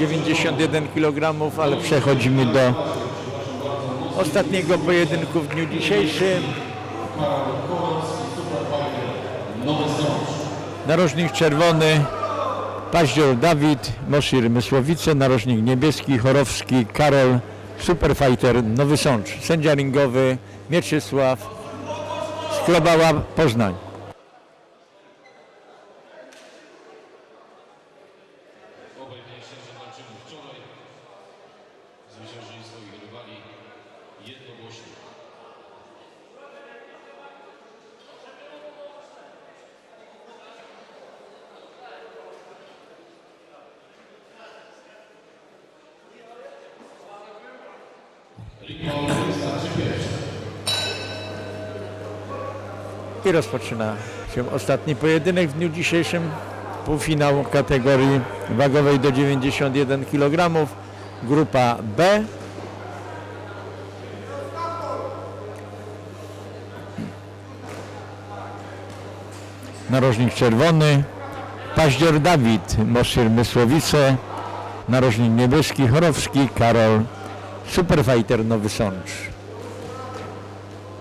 91 kg, ale przechodzimy do ostatniego pojedynku w dniu dzisiejszym. Narożnik czerwony, Paździor Dawid, Moszir Mysłowice, narożnik niebieski, Chorowski, Karol, Superfighter Nowy Sącz, sędzia ringowy Mieczysław Sklobała Poznań. Zwyciężyli swoich rywali jednogłośnie. I rozpoczyna się ostatni pojedynek w dniu dzisiejszym. Półfinał kategorii wagowej do 91 kg. Grupa B. Narożnik czerwony. Paździor Dawid, Moszir Mysłowice. Narożnik niebieski, Chorowski, Karol. Superfighter Nowy Sącz.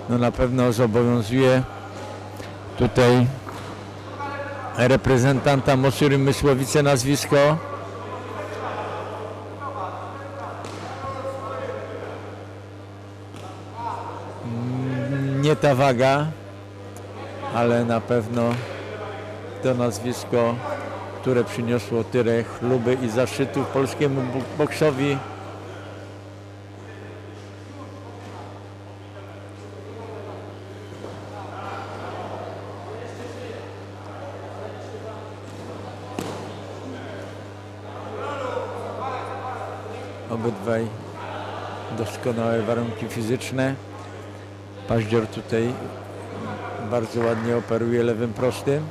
No na pewno zobowiązuje tutaj reprezentanta Mosyry Mysłowice nazwisko. Nie ta waga, ale na pewno to nazwisko, które przyniosło tyle chluby i zaszczytów polskiemu boksowi. Obydwaj doskonałe warunki fizyczne. Paździor tutaj bardzo ładnie operuje lewym prostym.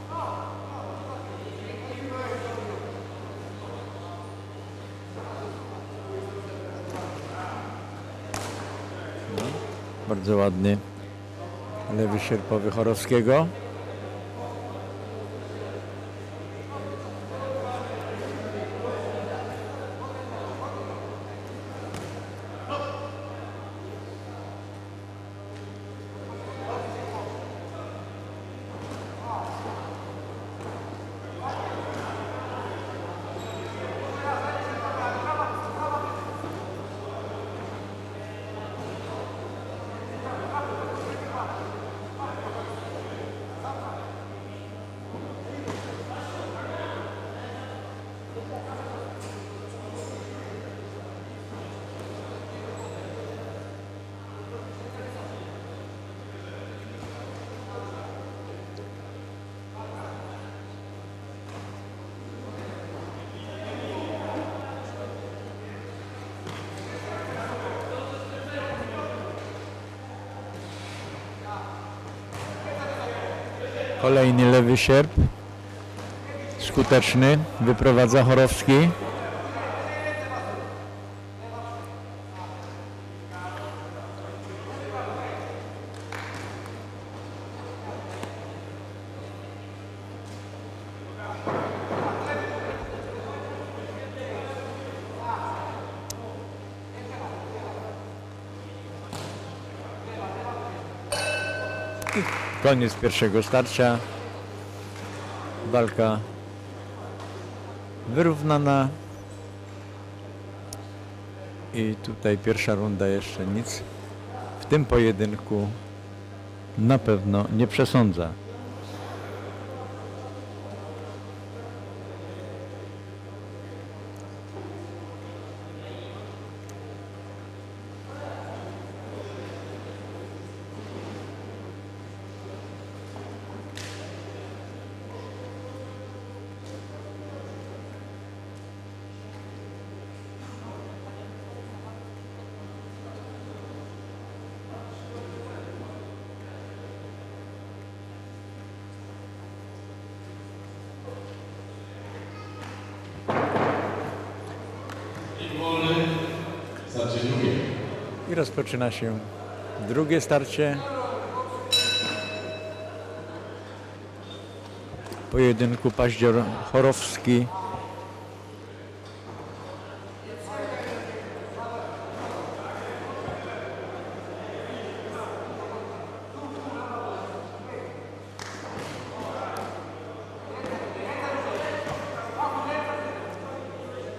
No, bardzo ładny lewy sierpowy Chorowskiego. Kolejny lewy sierp. Skuteczny. Wyprowadza Chorowski. Koniec pierwszego starcia. Walka wyrównana. I tutaj pierwsza runda jeszcze nic. W tym pojedynku na pewno nie przesądza. I rozpoczyna się drugie starcie. Pojedynku Paździor Chorowski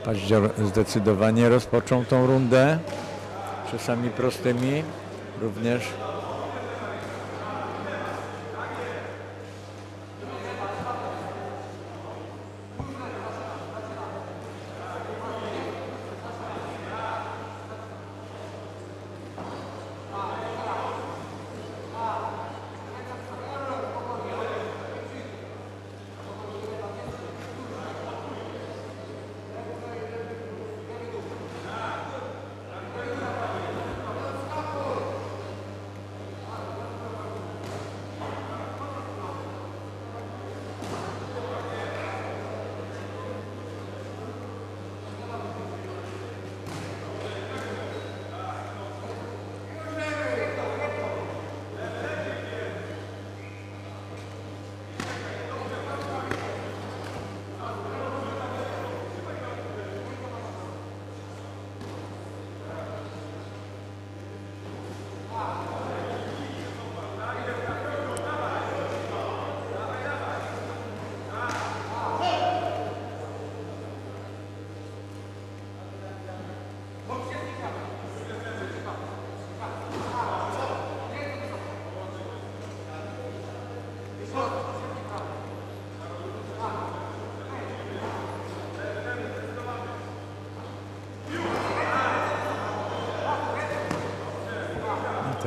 Paździor zdecydowanie rozpoczął tą rundę. Czasami prostymi również.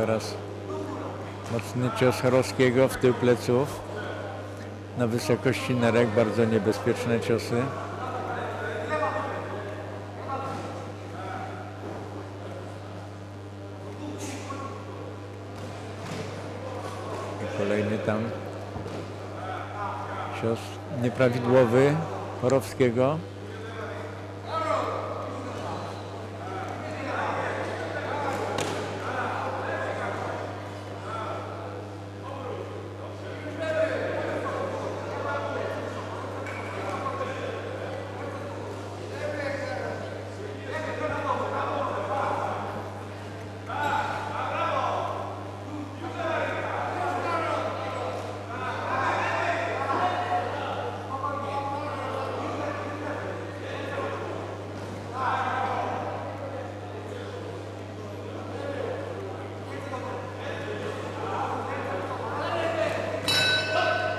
Teraz mocny cios Charowskiego w tył pleców. Na wysokości nerek bardzo niebezpieczne ciosy. I kolejny tam cios nieprawidłowy Chorowskiego.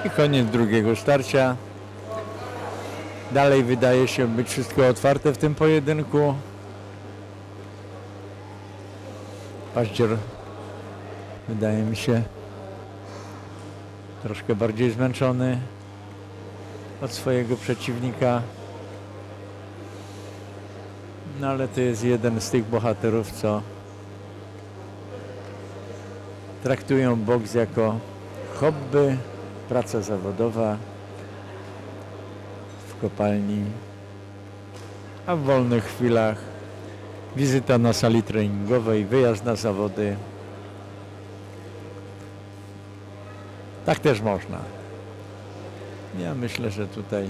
I koniec drugiego starcia. Dalej wydaje się być wszystko otwarte w tym pojedynku. Paździor wydaje mi się troszkę bardziej zmęczony od swojego przeciwnika. No ale to jest jeden z tych bohaterów, co traktują boks jako hobby, praca zawodowa w kopalni, a w wolnych chwilach wizyta na sali treningowej, wyjazd na zawody. Tak też można. Ja myślę, że tutaj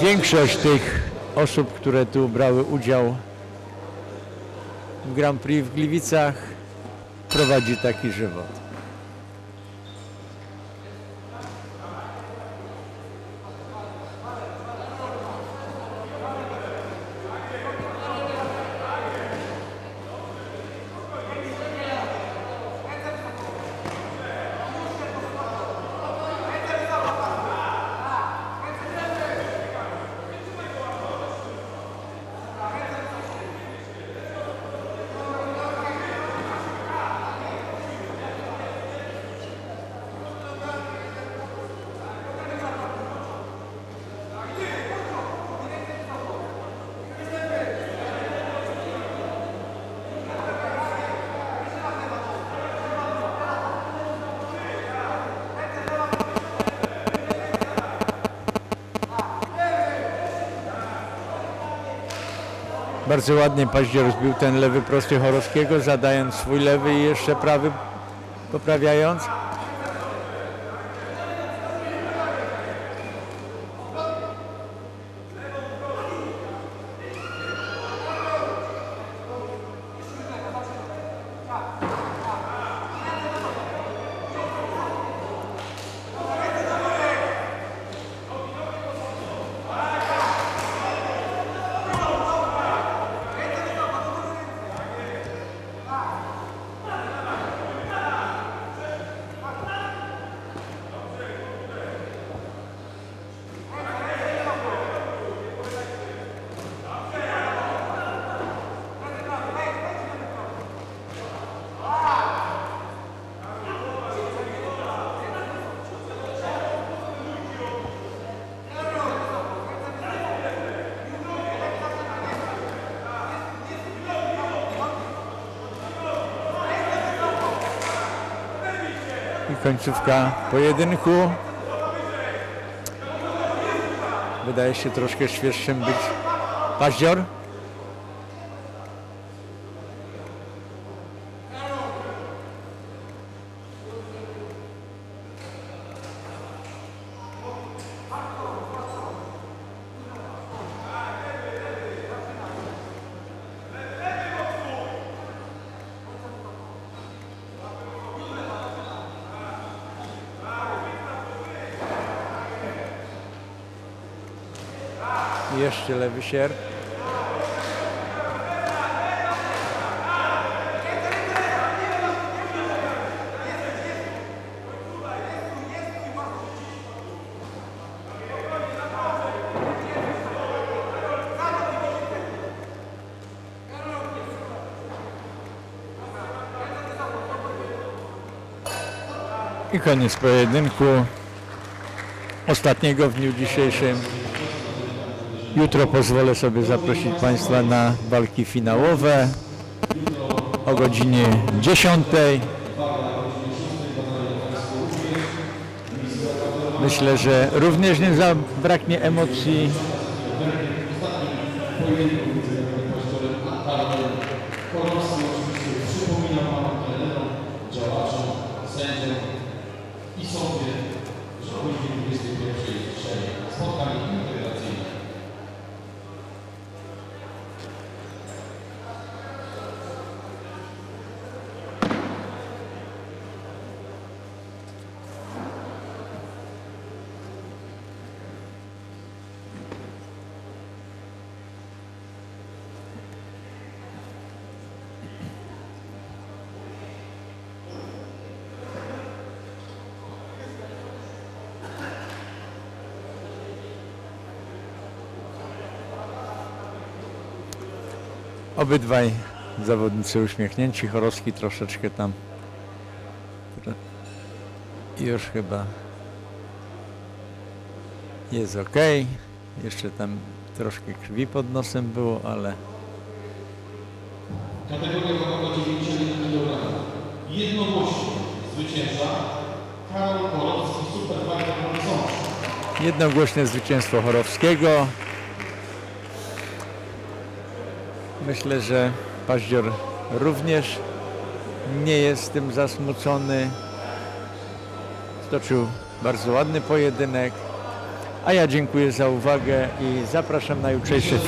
większość tych osób, które tu brały udział w Grand Prix w Gliwicach prowadzi taki żywot. Bardzo ładnie Paździor zbił ten lewy prosty Chorowskiego, zadając swój lewy i jeszcze prawy poprawiając. Końcówka pojedynku. Wydaje się troszkę świeższym być Paździor. Jeszcze lewy sierp. I koniec pojedynku. Ostatniego w dniu dzisiejszym. Jutro pozwolę sobie zaprosić Państwa na walki finałowe o godzinie 10. Myślę, że również nie zabraknie emocji. Obydwaj zawodnicy uśmiechnięci. Chorowski troszeczkę tam już chyba jest ok. Jeszcze tam troszkę krwi pod nosem było, ale Kategoria wagowa 91 kg. Jednogłośnie zwycięża Karol Superfighter Horyzont. jednogłośne zwycięstwo Chorowskiego. Myślę, że Paździor również nie jest tym zasmucony. Stoczył bardzo ładny pojedynek. A ja dziękuję za uwagę i zapraszam na jutrzejszy